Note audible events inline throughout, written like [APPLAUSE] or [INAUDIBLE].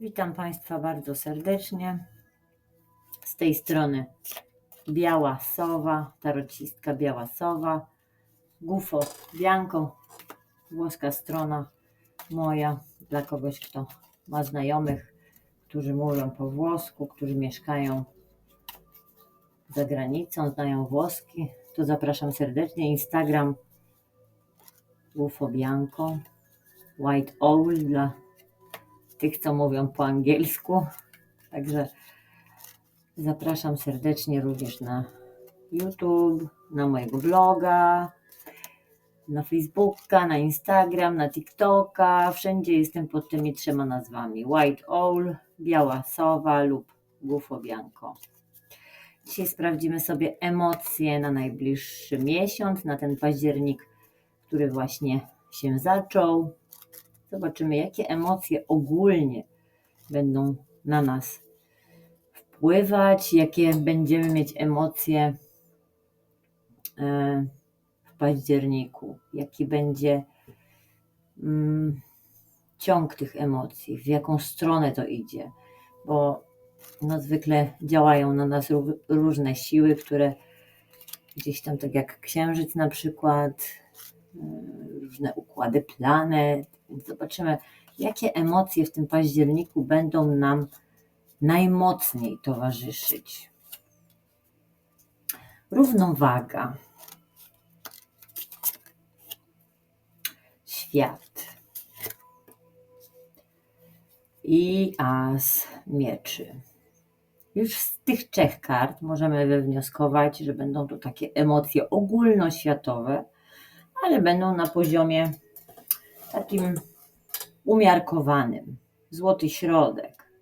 Witam Państwa bardzo serdecznie. Z tej strony Biała Sowa, tarocistka Biała Sowa, Gufo Bianco, włoska strona moja dla kogoś, kto ma znajomych, którzy mówią po włosku, którzy mieszkają za granicą, znają włoski, to zapraszam serdecznie. Instagram Gufo Bianco, White Owl dla tych, co mówią po angielsku. Także zapraszam serdecznie również na YouTube, na mojego bloga, na Facebooka, na Instagram, na TikToka. Wszędzie jestem pod tymi trzema nazwami: White Owl, Biała Sowa lub Gufo Bianco. Dzisiaj sprawdzimy sobie emocje na najbliższy miesiąc, na ten październik, który właśnie się zaczął. Zobaczymy, jakie emocje ogólnie będą na nas wpływać, jakie będziemy mieć emocje e, w październiku, jaki będzie mm, ciąg tych emocji, w jaką stronę to idzie, bo no, zwykle działają na nas ró- różne siły, które gdzieś tam, tak jak księżyc na przykład, e, różne układy planet, zobaczymy, jakie emocje w tym październiku będą nam najmocniej towarzyszyć. Równowaga. Świat. I as mieczy. Już z tych trzech kart możemy wywnioskować, że będą to takie emocje ogólnoświatowe, ale będą na poziomie takim umiarkowanym. Złoty środek.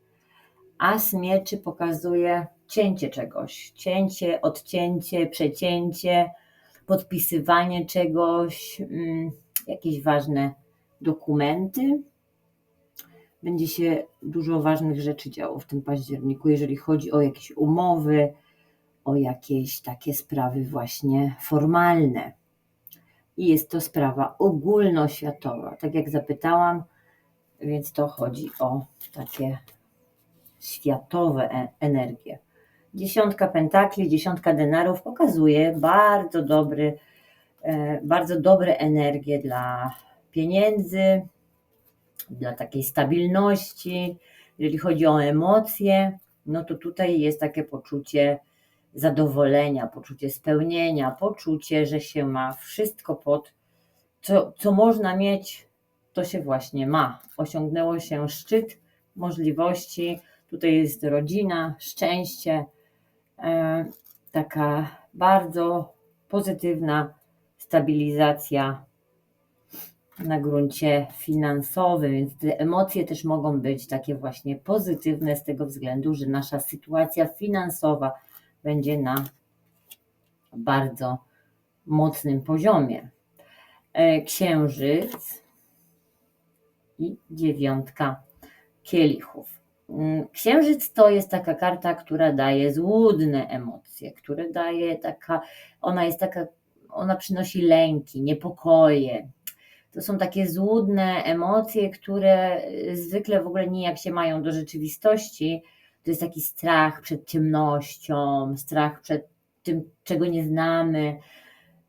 As mieczy pokazuje cięcie czegoś. Cięcie, odcięcie, przecięcie, podpisywanie czegoś, mm, jakieś ważne dokumenty. Będzie się dużo ważnych rzeczy działo w tym październiku, jeżeli chodzi o jakieś umowy, o jakieś takie sprawy właśnie formalne i jest to sprawa ogólnoświatowa. Tak jak zapytałam, więc to chodzi o takie światowe e- energie. Dziesiątka pentakli, dziesiątka denarów pokazuje bardzo dobry, e, bardzo dobre energie dla pieniędzy, dla takiej stabilności. Jeżeli chodzi o emocje, no to tutaj jest takie poczucie zadowolenia, poczucie spełnienia, poczucie, że się ma wszystko pod, co, co można mieć, to się właśnie ma. Osiągnęło się szczyt możliwości. Tutaj jest rodzina, szczęście, e, taka bardzo pozytywna stabilizacja na gruncie finansowym, więc te emocje też mogą być takie właśnie pozytywne z tego względu, że nasza sytuacja finansowa będzie na bardzo mocnym poziomie. E, Księżyc i dziewiątka kielichów. Mm, Księżyc to jest taka karta, która daje złudne emocje, które daje taka, ona jest taka, ona przynosi lęki, niepokoje. To są takie złudne emocje, które zwykle w ogóle nijak się mają do rzeczywistości, to jest taki strach przed ciemnością, strach przed tym, czego nie znamy.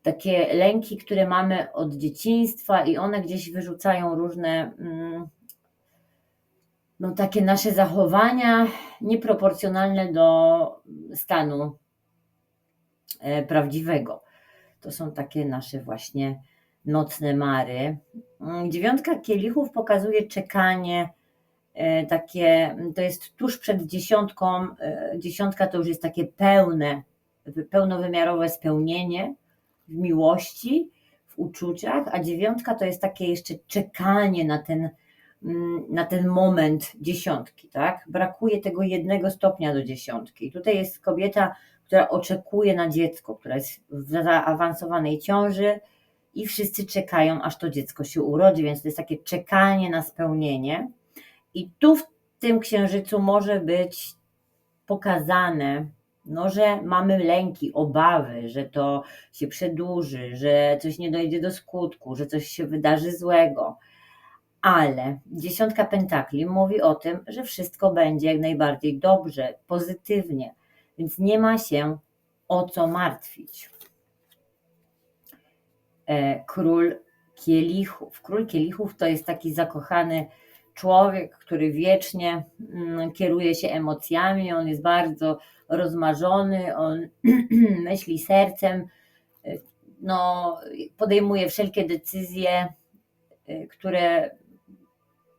Takie lęki, które mamy od dzieciństwa, i one gdzieś wyrzucają różne, mm, no takie nasze zachowania nieproporcjonalne do stanu e, prawdziwego. To są takie nasze właśnie nocne mary. Mm, Dziewiątka kielichów pokazuje czekanie, takie, to jest tuż przed dziesiątką, e, dziesiątka to już jest takie pełne, pełnowymiarowe spełnienie w miłości, w uczuciach, a dziewiątka to jest takie jeszcze czekanie na ten, mm, na ten moment dziesiątki, tak? Brakuje tego jednego stopnia do dziesiątki. Tutaj jest kobieta, która oczekuje na dziecko, która jest w zaawansowanej ciąży i wszyscy czekają, aż to dziecko się urodzi, więc to jest takie czekanie na spełnienie. I tu w tym księżycu może być pokazane, no, że mamy lęki, obawy, że to się przedłuży, że coś nie dojdzie do skutku, że coś się wydarzy złego. ale dziesiątka pentakli mówi o tym, że wszystko będzie jak najbardziej dobrze, pozytywnie, więc nie ma się o co martwić. E, Król kielichów. Król kielichów to jest taki zakochany człowiek, który wiecznie mm, kieruje się emocjami, on jest bardzo rozmarzony, on [CLEARS THROAT] myśli sercem, no, podejmuje wszelkie decyzje, y, które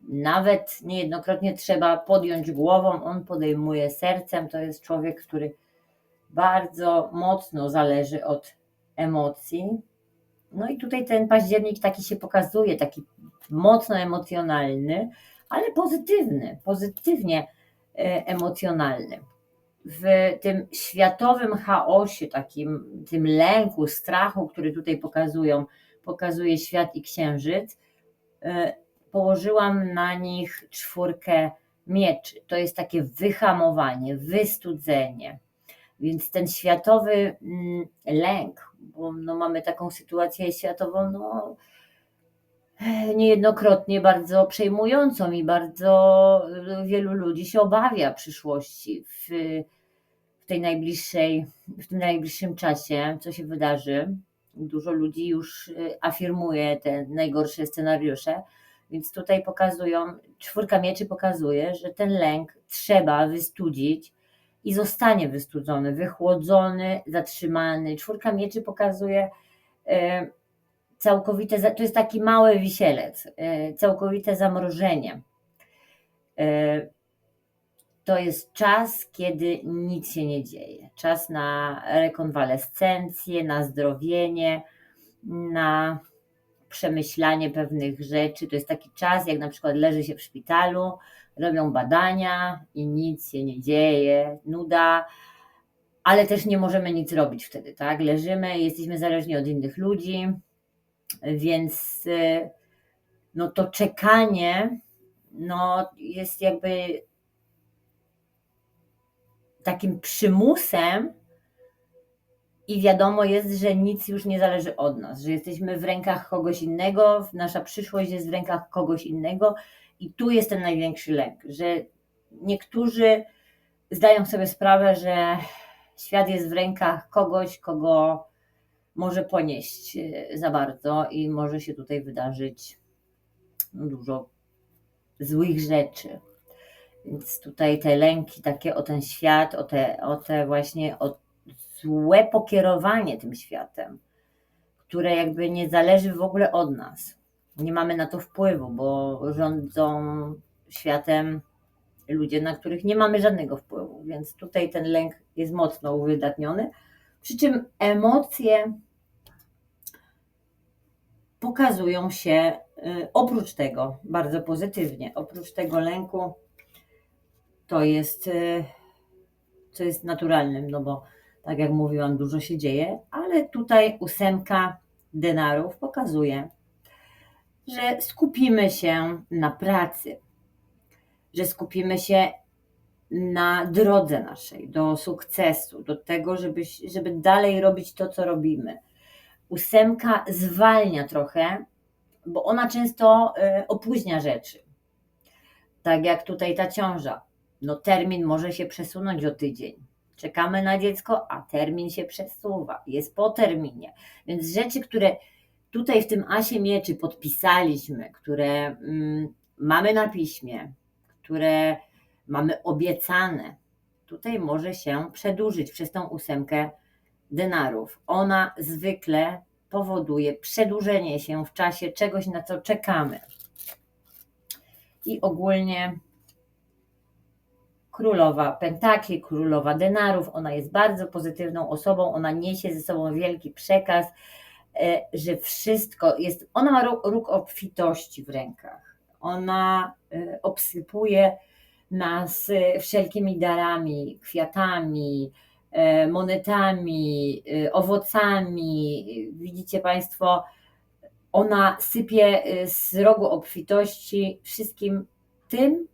nawet niejednokrotnie trzeba podjąć głową, on podejmuje sercem. To jest człowiek, który bardzo mocno zależy od emocji. No i tutaj ten październik taki się pokazuje, taki mocno emocjonalny, ale pozytywny, pozytywnie e, emocjonalny. W tym światowym chaosie, takim tym lęku, strachu, który tutaj pokazują, pokazuje świat i księżyc, e, położyłam na nich czwórkę mieczy. To jest takie wyhamowanie, wystudzenie. Więc ten światowy mm, lęk, bo no mamy taką sytuację światową, no, niejednokrotnie bardzo przejmującą i bardzo wielu ludzi się obawia przyszłości w, w tej najbliższej, w tym najbliższym czasie, co się wydarzy. Dużo ludzi już y, afirmuje te najgorsze scenariusze, więc tutaj pokazują, czwórka mieczy pokazuje, że ten lęk trzeba wystudzić i zostanie wystudzony, wychłodzony, zatrzymany. Czwórka mieczy pokazuje, y, całkowite, to jest taki mały wisielec, e, całkowite zamrożenie. E, to jest czas, kiedy nic się nie dzieje. Czas na rekonwalescencję, na zdrowienie, na przemyślanie pewnych rzeczy. To jest taki czas, jak na przykład leży się w szpitalu, robią badania i nic się nie dzieje, nuda, ale też nie możemy nic robić wtedy, tak? Leżymy, jesteśmy zależni od innych ludzi, więc y, no to czekanie no, jest jakby takim przymusem i wiadomo jest, że nic już nie zależy od nas, że jesteśmy w rękach kogoś innego, nasza przyszłość jest w rękach kogoś innego i tu jest ten największy lęk, że niektórzy zdają sobie sprawę, że świat jest w rękach kogoś, kogo może ponieść e, za bardzo i może się tutaj wydarzyć dużo złych rzeczy. Więc tutaj te lęki takie o ten świat, o te, o te właśnie o złe pokierowanie tym światem, które jakby nie zależy w ogóle od nas. Nie mamy na to wpływu, bo rządzą światem ludzie, na których nie mamy żadnego wpływu. Więc tutaj ten lęk jest mocno uwydatniony. Przy czym emocje pokazują się y, oprócz tego bardzo pozytywnie. Oprócz tego lęku to jest, y, co jest naturalnym, no bo tak jak mówiłam, dużo się dzieje, ale tutaj ósemka denarów pokazuje, że skupimy się na pracy, że skupimy się na drodze naszej do sukcesu, do tego, żeby, żeby dalej robić to, co robimy ósemka zwalnia trochę, bo ona często y, opóźnia rzeczy. Tak jak tutaj ta ciąża. No termin może się przesunąć o tydzień. Czekamy na dziecko, a termin się przesuwa. Jest po terminie. Więc rzeczy, które tutaj w tym asie mieczy podpisaliśmy, które mm, mamy na piśmie, które mamy obiecane, tutaj może się przedłużyć przez tą ósemkę denarów. Ona zwykle powoduje przedłużenie się w czasie czegoś, na co czekamy. I ogólnie królowa pentakli, królowa denarów, ona jest bardzo pozytywną osobą, ona niesie ze sobą wielki przekaz, e, że wszystko jest, ona ma róg obfitości w rękach. Ona e, obsypuje nas e, wszelkimi darami, kwiatami, E, monetami, e, owocami. Widzicie Państwo, ona sypie z rogu obfitości wszystkim tym,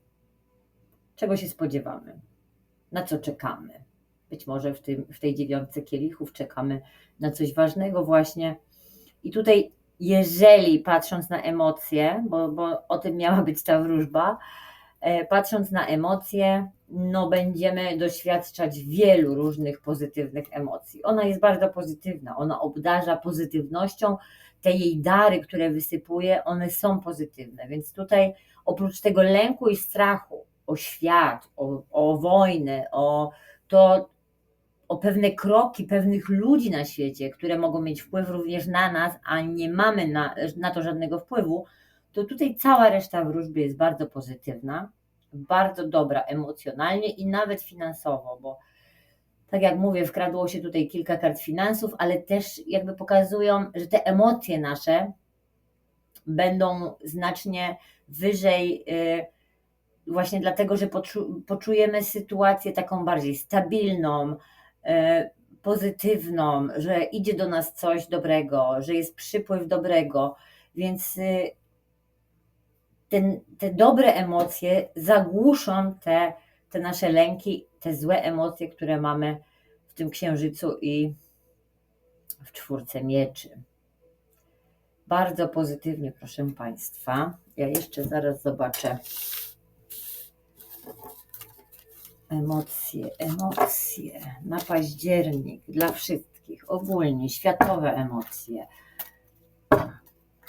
czego się spodziewamy, na co czekamy. Być może w, tym, w tej dziewiątce kielichów czekamy na coś ważnego właśnie. I tutaj jeżeli patrząc na emocje, bo, bo o tym miała być ta wróżba, patrząc na emocje, no będziemy doświadczać wielu różnych pozytywnych emocji. Ona jest bardzo pozytywna, ona obdarza pozytywnością, te jej dary, które wysypuje, one są pozytywne, więc tutaj oprócz tego lęku i strachu o świat, o, o wojnę, o to, o pewne kroki pewnych ludzi na świecie, które mogą mieć wpływ również na nas, a nie mamy na, na to żadnego wpływu, to tutaj cała reszta wróżby jest bardzo pozytywna, bardzo dobra emocjonalnie i nawet finansowo, bo tak jak mówię, wkradło się tutaj kilka kart finansów, ale też jakby pokazują, że te emocje nasze będą znacznie wyżej, y, właśnie dlatego, że poczu poczujemy sytuację taką bardziej stabilną, y, pozytywną, że idzie do nas coś dobrego, że jest przypływ dobrego, więc y, ten, te dobre emocje zagłuszą te, te nasze lęki, te złe emocje, które mamy w tym księżycu i w czwórce mieczy. Bardzo pozytywnie, proszę Państwa. Ja jeszcze zaraz zobaczę. Emocje, emocje na październik dla wszystkich, ogólnie światowe emocje.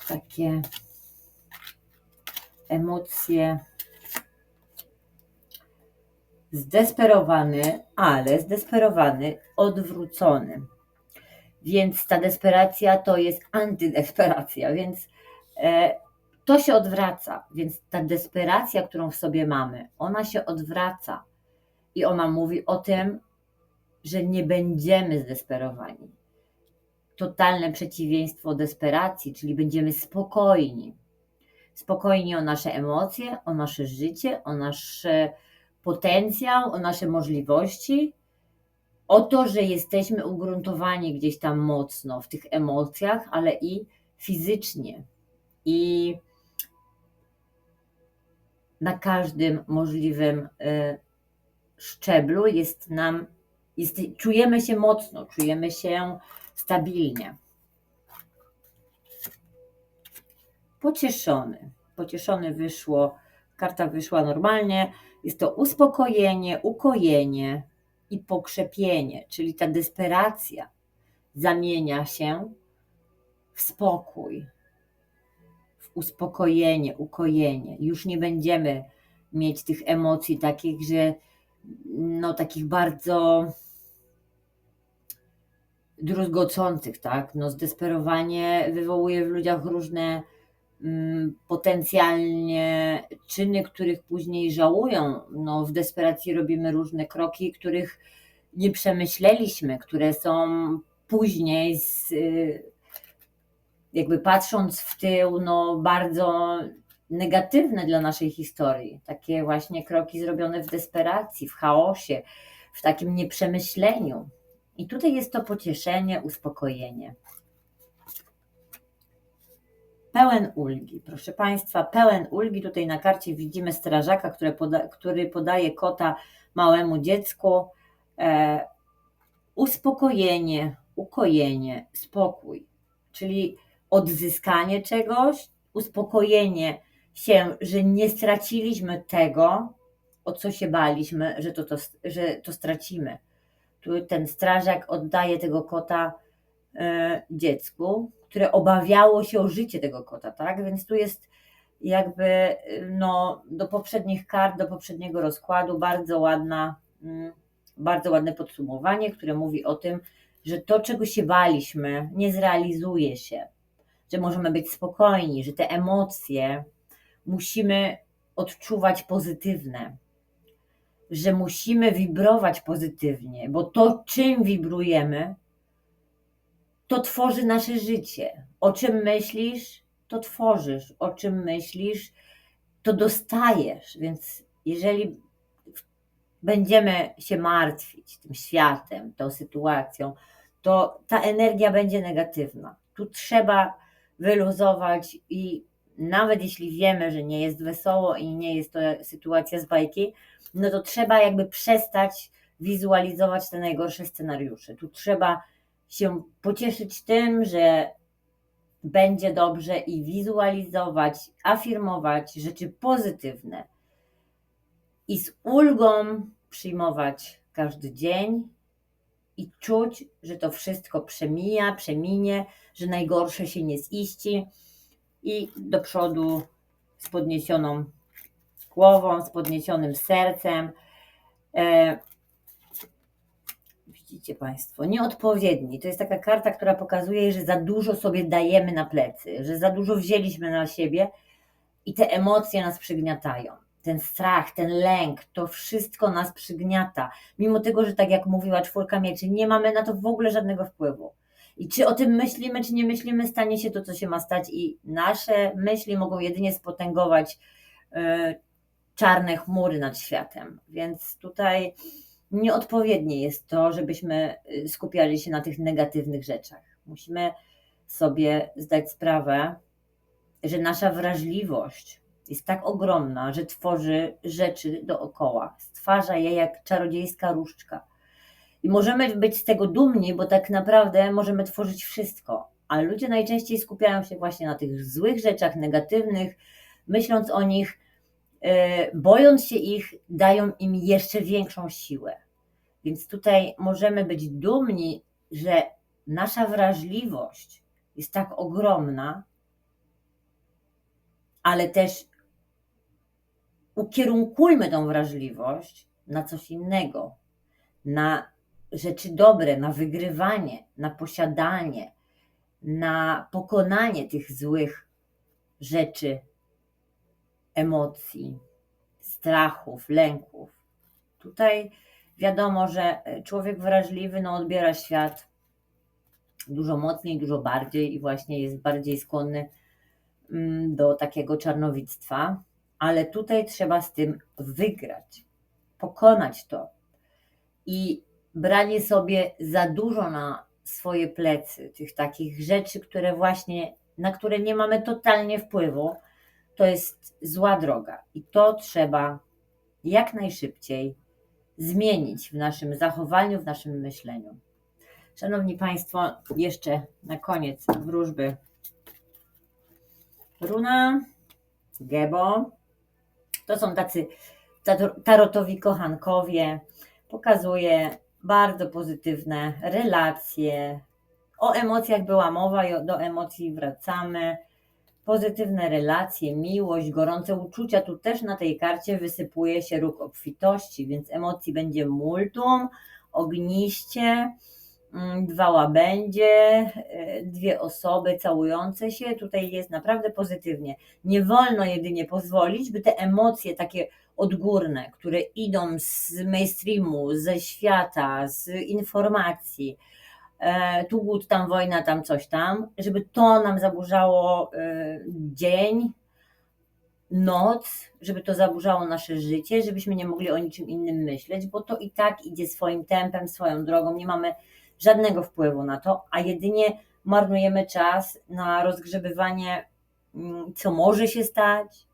Takie emocje zdesperowany, ale zdesperowany, odwrócony. Więc ta desperacja to jest antydesperacja, więc e, to się odwraca. Więc ta desperacja, którą w sobie mamy, ona się odwraca i ona mówi o tym, że nie będziemy zdesperowani. Totalne przeciwieństwo desperacji, czyli będziemy spokojni. Spokojni o nasze emocje, o nasze życie, o nasz potencjał, o nasze możliwości, o to, że jesteśmy ugruntowani gdzieś tam mocno w tych emocjach, ale i fizycznie. I na każdym możliwym y, szczeblu jest nam, jest, czujemy się mocno, czujemy się stabilnie. Pocieszony. Pocieszony wyszło, karta wyszła normalnie. Jest to uspokojenie, ukojenie, i pokrzepienie, czyli ta desperacja zamienia się w spokój, w uspokojenie, ukojenie. Już nie będziemy mieć tych emocji takich, że no takich bardzo druzgocących, tak? No zdesperowanie wywołuje w ludziach różne potencjalnie czyny, których później żałują. No, w desperacji robimy różne kroki, których nie przemyśleliśmy, które są później, z, y, jakby patrząc w tył, no, bardzo negatywne dla naszej historii. Takie właśnie kroki zrobione w desperacji, w chaosie, w takim nieprzemyśleniu. I tutaj jest to pocieszenie, uspokojenie pełen ulgi. Proszę Państwa, pełen ulgi. Tutaj na karcie widzimy strażaka, który, poda, który podaje kota małemu dziecku. E, uspokojenie, ukojenie, spokój, czyli odzyskanie czegoś, uspokojenie się, że nie straciliśmy tego, o co się baliśmy, że to, to, że to stracimy. Tu ten strażak oddaje tego kota e, dziecku, które obawiało się o życie tego kota, tak? Więc tu jest jakby no, do poprzednich kart, do poprzedniego rozkładu bardzo ładna, mm, bardzo ładne podsumowanie, które mówi o tym, że to, czego się baliśmy, nie zrealizuje się, że możemy być spokojni, że te emocje musimy odczuwać pozytywne, że musimy wibrować pozytywnie, bo to, czym wibrujemy, to tworzy nasze życie. O czym myślisz, to tworzysz. O czym myślisz, to dostajesz. Więc jeżeli będziemy się martwić tym światem, tą sytuacją, to ta energia będzie negatywna. Tu trzeba wyluzować i nawet jeśli wiemy, że nie jest wesoło i nie jest to sytuacja z bajki, no to trzeba jakby przestać wizualizować te najgorsze scenariusze. Tu trzeba się pocieszyć tym, że będzie dobrze i wizualizować, afirmować rzeczy pozytywne i z ulgą przyjmować każdy dzień i czuć, że to wszystko przemija, przeminie, że najgorsze się nie ziści i do przodu z podniesioną głową, z podniesionym sercem. Widzicie Państwo, nieodpowiedni. To jest taka karta, która pokazuje, że za dużo sobie dajemy na plecy, że za dużo wzięliśmy na siebie i te emocje nas przygniatają. Ten strach, ten lęk, to wszystko nas przygniata. Mimo tego, że tak jak mówiła czwórka mieczy, nie mamy na to w ogóle żadnego wpływu. I czy o tym myślimy, czy nie myślimy, stanie się to, co się ma stać, i nasze myśli mogą jedynie spotęgować e, czarne chmury nad światem. Więc tutaj nieodpowiednie jest to, żebyśmy y, skupiali się na tych negatywnych rzeczach. Musimy sobie zdać sprawę, że nasza wrażliwość jest tak ogromna, że tworzy rzeczy dookoła, stwarza je jak czarodziejska różdżka. I możemy być z tego dumni, bo tak naprawdę możemy tworzyć wszystko, ale ludzie najczęściej skupiają się właśnie na tych złych rzeczach, negatywnych, myśląc o nich, bojąc się ich, dają im jeszcze większą siłę. Więc tutaj możemy być dumni, że nasza wrażliwość jest tak ogromna, ale też ukierunkujmy tą wrażliwość na coś innego, na rzeczy dobre, na wygrywanie, na posiadanie, na pokonanie tych złych rzeczy, emocji, strachów, lęków. Tutaj wiadomo, że człowiek wrażliwy no, odbiera świat dużo mocniej, dużo bardziej i właśnie jest bardziej skłonny mm, do takiego czarnowictwa, ale tutaj trzeba z tym wygrać, pokonać to. I branie sobie za dużo na swoje plecy, tych takich rzeczy, które właśnie, na które nie mamy totalnie wpływu, to jest zła droga. I to trzeba jak najszybciej zmienić w naszym zachowaniu, w naszym myśleniu. Szanowni Państwo, jeszcze na koniec wróżby. Runa, Gebo. To są tacy tarotowi kochankowie. Pokazuje bardzo pozytywne relacje. O emocjach była mowa do emocji wracamy. Pozytywne relacje, miłość, gorące uczucia. Tu też na tej karcie wysypuje się róg obfitości, więc emocji będzie multum, ogniście, mm, dwa łabędzie, e, dwie osoby całujące się. Tutaj jest naprawdę pozytywnie. Nie wolno jedynie pozwolić, by te emocje takie odgórne, które idą z mainstreamu, ze świata, z informacji, tu głód, tam wojna, tam coś tam, żeby to nam zaburzało e, dzień, noc, żeby to zaburzało nasze życie, żebyśmy nie mogli o niczym innym myśleć, bo to i tak idzie swoim tempem, swoją drogą, nie mamy żadnego wpływu na to, a jedynie marnujemy czas na rozgrzebywanie, mm, co może się stać,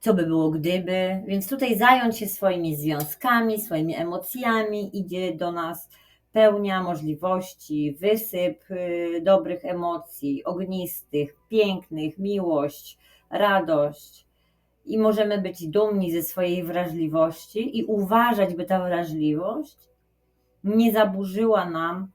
co by było gdyby, więc tutaj zająć się swoimi związkami, swoimi emocjami, idzie do nas pełnia możliwości, wysyp y, dobrych emocji, ognistych, pięknych, miłość, radość. I możemy być dumni ze swojej wrażliwości i uważać, by ta wrażliwość nie zaburzyła nam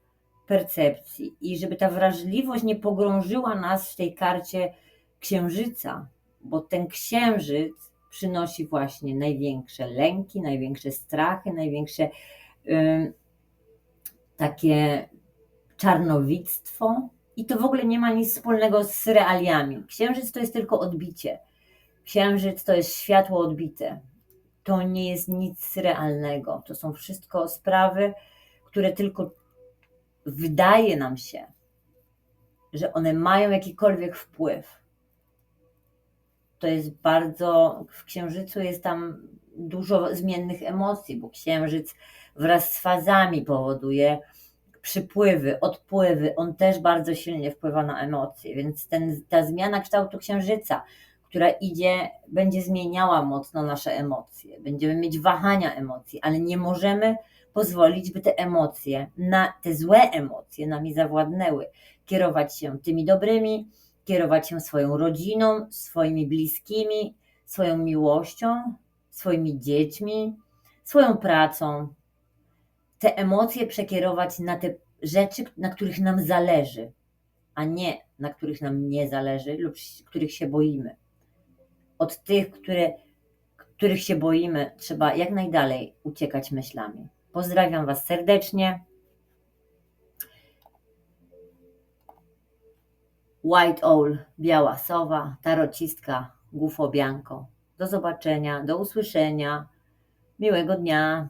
percepcji i żeby ta wrażliwość nie pogrążyła nas w tej karcie księżyca, bo ten księżyc przynosi właśnie największe lęki, największe strachy, największe takie czarnowictwo. I to w ogóle nie ma nic wspólnego z realiami. Księżyc to jest tylko odbicie. Księżyc to jest światło odbite. To nie jest nic realnego. To są wszystko sprawy, które tylko wydaje nam się, że one mają jakikolwiek wpływ to jest bardzo, w księżycu jest tam dużo zmiennych emocji, bo księżyc wraz z fazami powoduje przypływy, odpływy, on też bardzo silnie wpływa na emocje, więc ten, ta zmiana kształtu księżyca, która idzie, będzie zmieniała mocno nasze emocje. Będziemy mieć wahania emocji, ale nie możemy pozwolić, by te emocje, na, te złe emocje nami zawładnęły. kierować się tymi dobrymi, kierować się swoją rodziną, swoimi bliskimi, swoją miłością, swoimi dziećmi, swoją pracą. Te emocje przekierować na te rzeczy, na których nam zależy, a nie na których nam nie zależy lub których się boimy. Od tych, które, których się boimy, trzeba jak najdalej uciekać myślami. Pozdrawiam Was serdecznie. White Owl, biała sowa, tarocistka Gufo Bianco. Do zobaczenia, do usłyszenia. Miłego dnia.